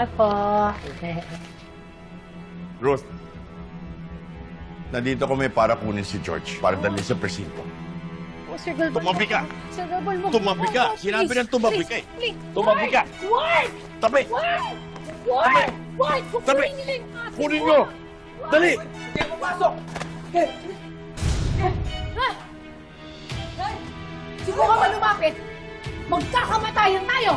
Ako. Ruth, nandito kami para kunin si George para dalhin sa presinto. Oh, Sir Gilbert. Tumabi ka! Sir Gilbert, wag- Tumabi ka! wag- Sinabi please, ng tumabi ka eh. please. Tumabi Why? ka! Why? Tabi! Why? Why? Why? Tabi! Kukunin nila yung ate Kunin nyo! Dali! Ha? Ay, Siguro ka lumapit. Magkakamatayan tayo.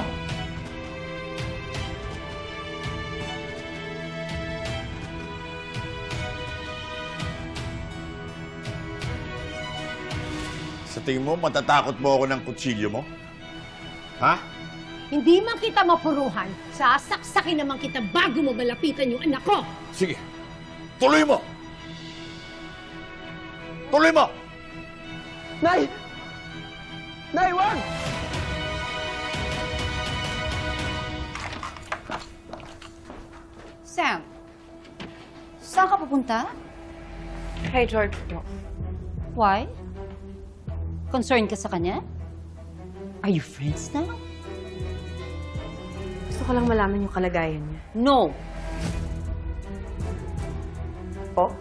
Tingin mo, matatakot mo ako ng kutsilyo mo? Ha? Hindi man kita mapuruhan, sasaksakin naman kita bago mo malapitan yung anak ko. Sige. Tuloy mo! Tuloy mo! Nay! Nay, wag! Sam, saan ka pupunta? Kay George po. Why? Concerned ka sa kanya? Are you friends now? Gusto ko lang malaman yung kalagayan niya. No. Po?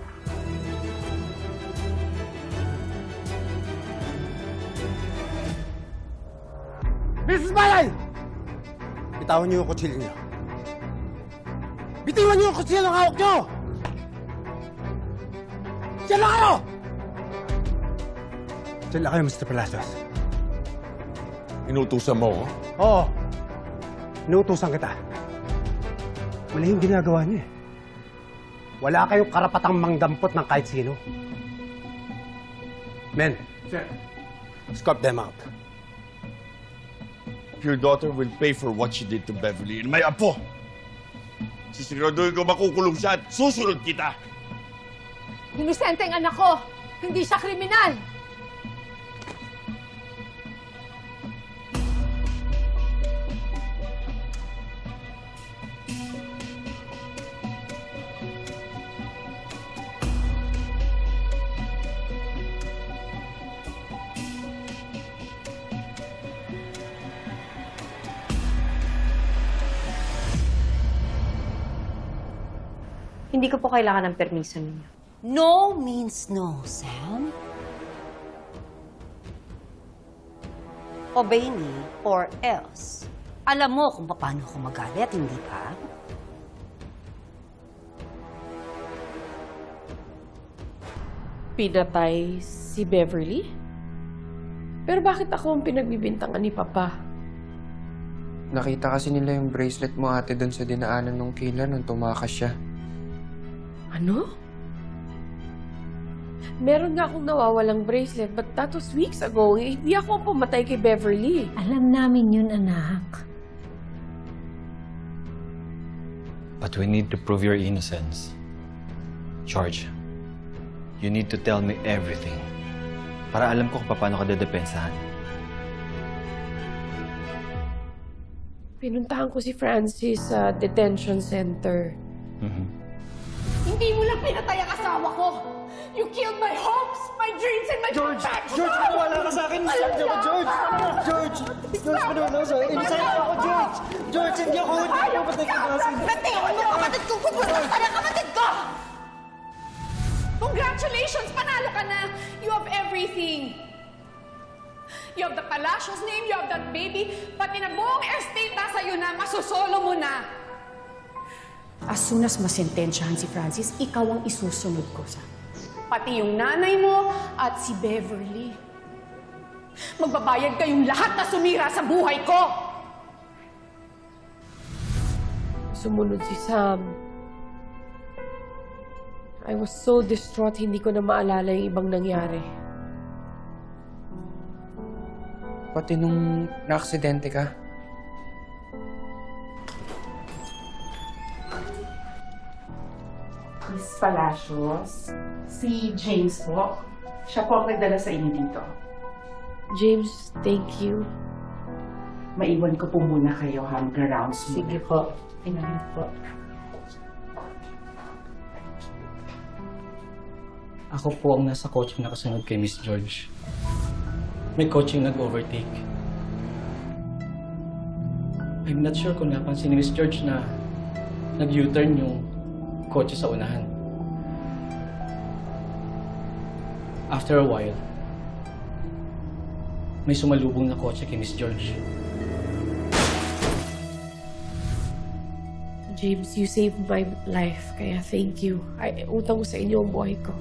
Mrs. Malay! Bitawan niyo yung kutsilyo niyo. Bitiwan niyo yung kutsilyo ng hawak niyo! Diyan lang kayo! Lang kayo, Mr. Palacios. Inutusan mo ako? Oo. Inuutusan kita. Mali yung ginagawa niyo eh. Wala kayong karapatang mangdampot ng kahit sino. Men. Sir. Escort them out. Your daughter will pay for what she did to Beverly and my apo. Sisiguraduhin ko makukulong siya at susunod kita. Inisente ang anak ko. Hindi siya kriminal. Hindi ko po kailangan ng permiso ninyo. No means no, Sam. Obey me or else. Alam mo kung paano ako magalit, hindi ba? pinatay si Beverly? Pero bakit ako ang pinagbibintangan ni Papa? Nakita kasi nila yung bracelet mo ate doon sa dinaanan ng killer nung tumakas siya. Ano? Meron nga akong nawawalang bracelet, but that was weeks ago. Eh, Hindi ako ang pumatay kay Beverly. Alam namin yun, anak. But we need to prove your innocence. George, you need to tell me everything. Para alam ko kung paano ka dedepensahan. Pinuntahan ko si Francis sa detention center. Mhm. Hindi mo lang pinatay ang asawa ko. You killed my hopes, my dreams, and my George! projects. George, maniwala ka sa akin! George! George! George! George, maniwala ka sa akin! Inside ako, George! George, hindi ako hindi ako patay ka kasi! Natingin mo kapatid ko! Pupunta na kapatid ko! Congratulations! Panalo ka na! You have everything! You have the Palacios name, you have that baby, pati na buong estate nasa iyo na, masusolo mo na! As soon as masentensyahan si Francis, ikaw ang isusunod ko sa... Pati yung nanay mo at si Beverly. Magbabayad kayong lahat na sumira sa buhay ko! Sumunod si Sam. I was so distraught, hindi ko na maalala yung ibang nangyari. Pati nung naaksidente ka. Miss Palacios, si James po. Siya po ang nagdala sa inyo dito. James, thank you. Maiwan ko po muna kayo hanggang rounds muna. Sige po. Ingat po. Ako po ang nasa coaching nakasunod kay Miss George. May coaching nag-overtake. I'm not sure kung napansin ni Miss George na nag-U-turn yung kotse sa unahan. After a while, may sumalubong na kotse kay Miss George. James, you saved my life, kaya thank you. Ay, utang ko sa inyo ang buhay ko.